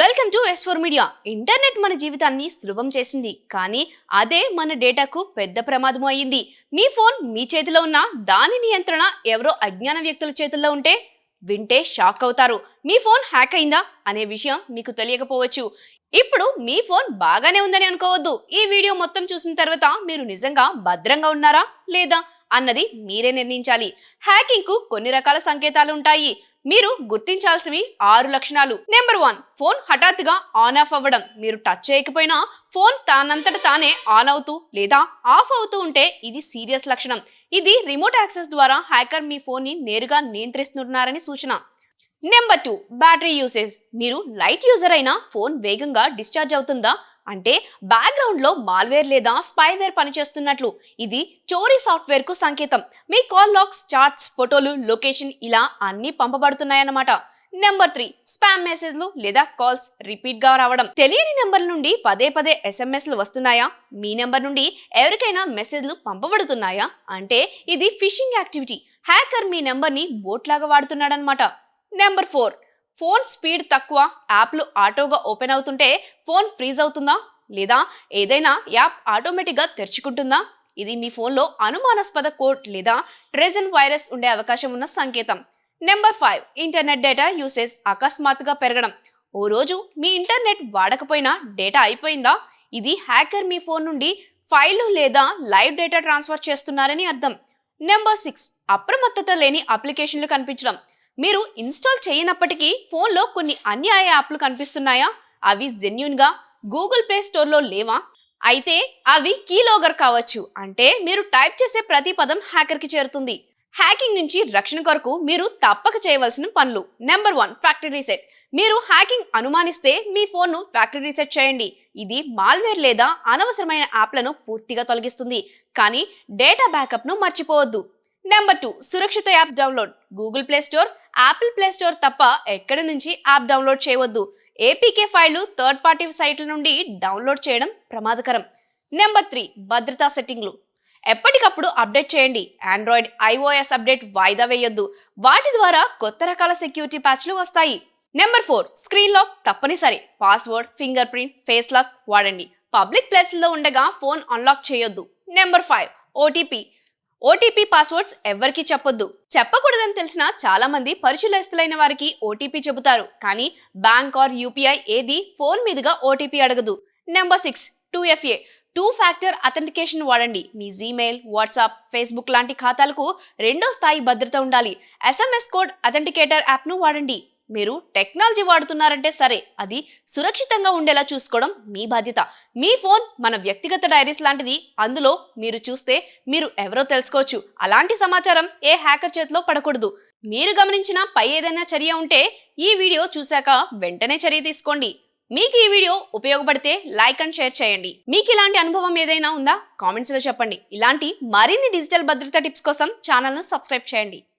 Welcome to S four media internet మన జీవితాన్ని సులభం చేసింది కానీ అదే మన డేటాకు పెద్ద ప్రమాదం అయ్యింది. మీ ఫోన్ మీ చేతిలో ఉన్న దాని నియంత్రణ ఎవరో అజ్ఞాన వ్యక్తుల చేతుల్లో ఉంటే వింటే షాక్ అవుతారు. మీ ఫోన్ హ్యాక్ అయిందా అనే విషయం మీకు తెలియకపోవచ్చు. ఇప్పుడు మీ ఫోన్ బాగానే ఉందని అనుకోవద్దు. ఈ వీడియో మొత్తం చూసిన తర్వాత మీరు నిజంగా భద్రంగా ఉన్నారా లేదా అన్నది మీరే నిర్ణయించాలి. హ్యాకింగ్కు కొన్ని రకాల సంకేతాలు ఉంటాయి. మీరు గుర్తించాల్సినవి ఆరు లక్షణాలు. నెంబర్ వన్ ఫోన్ హఠాత్తుగా ఆన్ ఆఫ్ అవ్వడం. మీరు టచ్ చేయకపోయినా ఫోన్ తానంతట తానే ఆన్ అవుతూ లేదా ఆఫ్ అవుతూ ఉంటే ఇది సీరియస్ లక్షణం. ఇది రిమోట్ యాక్సెస్ ద్వారా హ్యాకర్ మీ ఫోన్ని నేరుగా నియంత్రిస్తున్నారని సూచన. నెంబర్ టూ బ్యాటరీ యూసేజ్ మీరు లైట్ యూజర్ అయినా ఫోన్ వేగంగా డిశ్చార్జ్ అవుతుందా? అంటే బ్యాక్గ్రౌండ్లో మాల్వేర్ లేదా స్పైవేర్ పనిచేస్తున్నట్లు. ఇది చోరీ సాఫ్ట్వేర్కు సంకేతం. మీ కాల్ లాగ్స్ చార్ట్స్ ఫోటోలు లొకేషన్ ఇలా అన్నీ పంపబడుతున్నాయన్నమాట. నెంబర్ త్రీ స్పామ్ మెసేజ్లు లేదా కాల్స్ రిపీట్గా రావడం. తెలియని నెంబర్ నుండి పదే పదే ఎస్ఎంఎస్లు వస్తున్నాయా? మీ నెంబర్ నుండి ఎవరికైనా మెసేజ్లు పంపబడుతున్నాయా? అంటే ఇది ఫిషింగ్ యాక్టివిటీ హ్యాకర్ మీ నెంబర్ని బోట్లాగా వాడుతున్నాడనమాట నెంబర్ ఫోర్ ఫోన్ స్పీడ్ తక్కువ యాప్లు ఆటోగా ఓపెన్ అవుతుంటే ఫోన్ ఫ్రీజ్ అవుతుందా? లేదా ఏదైనా యాప్ ఆటోమేటిక్గా తెరుచుకుంటుందా? ఇది మీ ఫోన్లో అనుమానాస్పద కోడ్ లేదా ట్రెజన్ వైరస్ ఉండే అవకాశం ఉన్న సంకేతం. Number five internet data usage అకస్మాత్తుగా పెరగడం. ఓ రోజు మీ ఇంటర్నెట్ వాడకపోయినా డేటా అయిపోయిందా? ఇది హ్యాకర్ మీ ఫోన్ నుండి ఫైలు లేదా లైవ్ డేటా ట్రాన్స్ఫర్ చేస్తున్నారని అర్థం. నెంబర్ సిక్స్ అప్రమత్తత లేని అప్లికేషన్లు కనిపించడం. మీరు ఇన్స్టాల్ చేయనప్పటికీ ఫోన్లో కొన్ని అన్యాయ యాప్లు కనిపిస్తున్నాయా? అవి జెన్యున్గా గూగుల్ ప్లే స్టోర్లో లేవా? అయితే అవి కీలోగర్ కావచ్చు. అంటే మీరు టైప్ చేసే ప్రతి పదం హ్యాకర్కి చేరుతుంది. హ్యాకింగ్ నుంచి రక్షణ కొరకు మీరు తప్పక చేయవలసిన పనులు. Number one factory reset. మీరు హ్యాకింగ్ అనుమానిస్తే మీ ఫోన్ను ఫ్యాక్టరీ రీసెట్ చేయండి. ఇది మాల్వేర్ లేదా అనవసరమైన యాప్లను పూర్తిగా తొలగిస్తుంది. కానీ డేటా బ్యాకప్ను మర్చిపోవద్దు. నెంబర్ టూ సురక్షిత app download Google Play Store Apple Play Store తప్ప ఎక్కడి నుంచి యాప్ డౌన్లోడ్ చేయవద్దు. ఏపీకే ఫైళ్ళు థర్డ్ పార్టీ సైట్ల నుండి డౌన్లోడ్ చేయడం ప్రమాదకరం. నెంబర్ త్రీ భద్రతా సెట్టింగ్లు. ఎప్పటికప్పుడు అప్డేట్ చేయండి. ఆండ్రాయిడ్ ఐఓఎస్ అప్డేట్ వాయిదా వేయొద్దు. వాటి ద్వారా కొత్త రకాల సెక్యూరిటీ ప్యాచ్లు వస్తాయి. నెంబర్ ఫోర్ స్క్రీన్ లాక్ తప్పనిసరి. Password fingerprint face lock వాడండి పబ్లిక్ ప్లేస్లో ఉండగా ఫోన్ అన్లాక్ చేయొద్దు. Number five OTP OTP passwords ఎవరికి చెప్పొద్దు. చెప్పకూడదని తెలిసిన చాలా మంది పరిచయస్తులైన వారికి ఓటీపీ చెబుతారు. కానీ బ్యాంక్ ఆర్ యూపీఐ ఏది ఫోన్ మీదుగా ఓటీపీ అడగదు. Number six two FA two factor authentication వాడండి. మీ జీమెయిల్ వాట్సాప్ ఫేస్బుక్ లాంటి ఖాతాలకు రెండో స్థాయి భద్రత ఉండాలి. ఎస్ఎంఎస్ కోడ్ అథెంటికేటర్ యాప్ను వాడండి. మీరు టెక్నాలజీ వాడుతున్నారంటే సరే అది సురక్షితంగా ఉండేలా చూసుకోవడం మీ బాధ్యత. మీ ఫోన్ మన వ్యక్తిగత డైరీస్ లాంటిది అందులో మీరు చూస్తే మీరు ఎవరో తెలుసుకోవచ్చు. అలాంటి సమాచారం ఏ హ్యాకర్ చేతిలో పడకూడదు. మీరు గమనించిన పై ఏదైనా చర్య ఉంటే ఈ వీడియో చూశాక వెంటనే చర్య తీసుకోండి. మీకు ఈ వీడియో ఉపయోగపడితే లైక్ అండ్ షేర్ చేయండి. మీకు ఇలాంటి అనుభవం ఏదైనా ఉందా? కామెంట్స్లో చెప్పండి. ఇలాంటి మరిన్ని డిజిటల్ భద్రత టిప్స్ కోసం ఛానల్ను సబ్స్క్రైబ్ చేయండి.